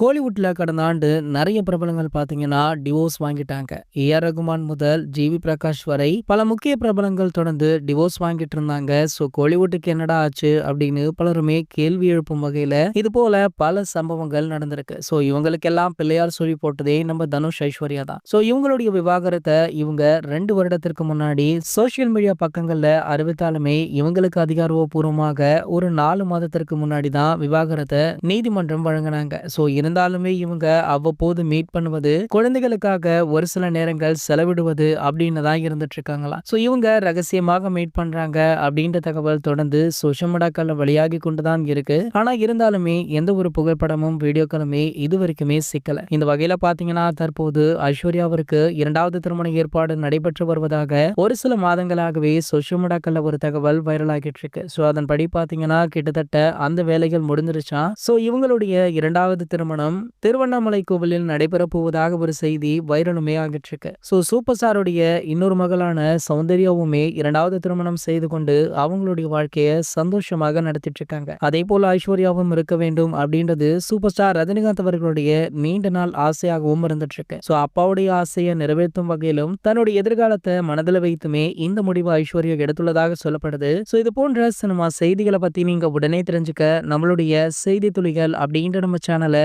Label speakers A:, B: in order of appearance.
A: கோலிவுட்டில் கடந்த ஆண்டு நிறைய பிரபலங்கள் பார்த்தீங்கன்னா டிவோர்ஸ் வாங்கிட்டாங்க. ஏஆர் ரகுமான் முதல் ஜிவி பிரகாஷ் வரை பல முக்கிய பிரபலங்கள் தொடர்ந்து டிவோர்ஸ் வாங்கிட்டு இருந்தாங்க. ஸோ கோலிவுட்டுக்கு என்னடா ஆச்சு அப்படின்னு பலருமே கேள்வி எழுப்பும் வகையில் இது போல பல சம்பவங்கள் நடந்திருக்கு. ஸோ இவங்களுக்கெல்லாம் பிள்ளையார் சொல்லி போட்டதே நம்ம தனுஷ் ஐஸ்வர்யா தான். ஸோ இவங்களுடைய விவாகரத்தை இவங்க ரெண்டு வருடத்திற்கு முன்னாடி சோஷியல் மீடியா பக்கங்களில் அறிவித்தாலுமே இவங்களுக்கு அதிகாரப்பூர்வமாக ஒரு நாலு மாதத்திற்கு முன்னாடி தான் விவாகரத்தை நீதிமன்றம் வழங்கினாங்க. ஸோ இருந்தாலுமே இவங்க அவ்வப்போது மீட் பண்ணுவது குழந்தைகளுக்காக ஒரு சில நேரங்கள் செலவிடுவது அப்படின்னு தான் இருந்துட்டு இருக்காங்களா ஸோ இவங்க ரகசியமாக மீட் பண்றாங்க அப்படின்ற தகவல் தொடர்ந்து சோஷியல் மீடியாக்கள்ல வெளியாகி கொண்டுதான் இருக்கு. ஆனா இருந்தாலுமே எந்த ஒரு புகைப்படமும் வீடியோக்களுமே இது வரைக்குமே சிக்கல. இந்த வகையில பாத்தீங்கன்னா தற்போது ஐஸ்வர்யாவிற்கு இரண்டாவது திருமண ஏற்பாடு நடைபெற்று வருவதாக ஒரு சில மாதங்களாகவே சோஷியல் மீடியாக்கள்ல ஒரு தகவல் வைரல் ஆகிட்டு இருக்கு ஸோ அதன்படி பாத்தீங்கன்னா கிட்டத்தட்ட அந்த வேலைகள் முடிஞ்சிருச்சா? ஸோ இவங்களுடைய இரண்டாவது திருமணம் திருவண்ணாமலை கோவிலில் நடைபெற போவதாக ஒரு செய்தி வைரலுமே ஆகிட்டு இருக்கு ஸோ சூப்பர் ஸ்டாருடைய இன்னொரு மகளான சௌந்தர்யாவுமே இரண்டாவது திருமணம் செய்து கொண்டு அவங்களுடைய வாழ்க்கையை சந்தோஷமாக நடத்திட்டு இருக்காங்க அதே போல ஐஸ்வர்யாவும் இருக்க வேண்டும் அப்படின்றது சூப்பர் ஸ்டார் ரஜினிகாந்த் அவர்களுடைய நீண்ட நாள் ஆசையாகவும் இருந்துட்டு இருக்கு ஸோ அப்பாவுடைய ஆசையை நிறைவேற்றும் வகையிலும் தன்னுடைய எதிர்காலத்தை மனதில் வைத்துமே இந்த முடிவு ஐஸ்வர்யா எடுத்துள்ளதாக சொல்லப்படுது. ஸோ இது போன்ற சினிமா செய்திகளை பத்தி நீங்க உடனே தெரிஞ்சுக்க நம்மளுடைய செய்தி துளிகள் அப்படின்ற நம்ம சேனலை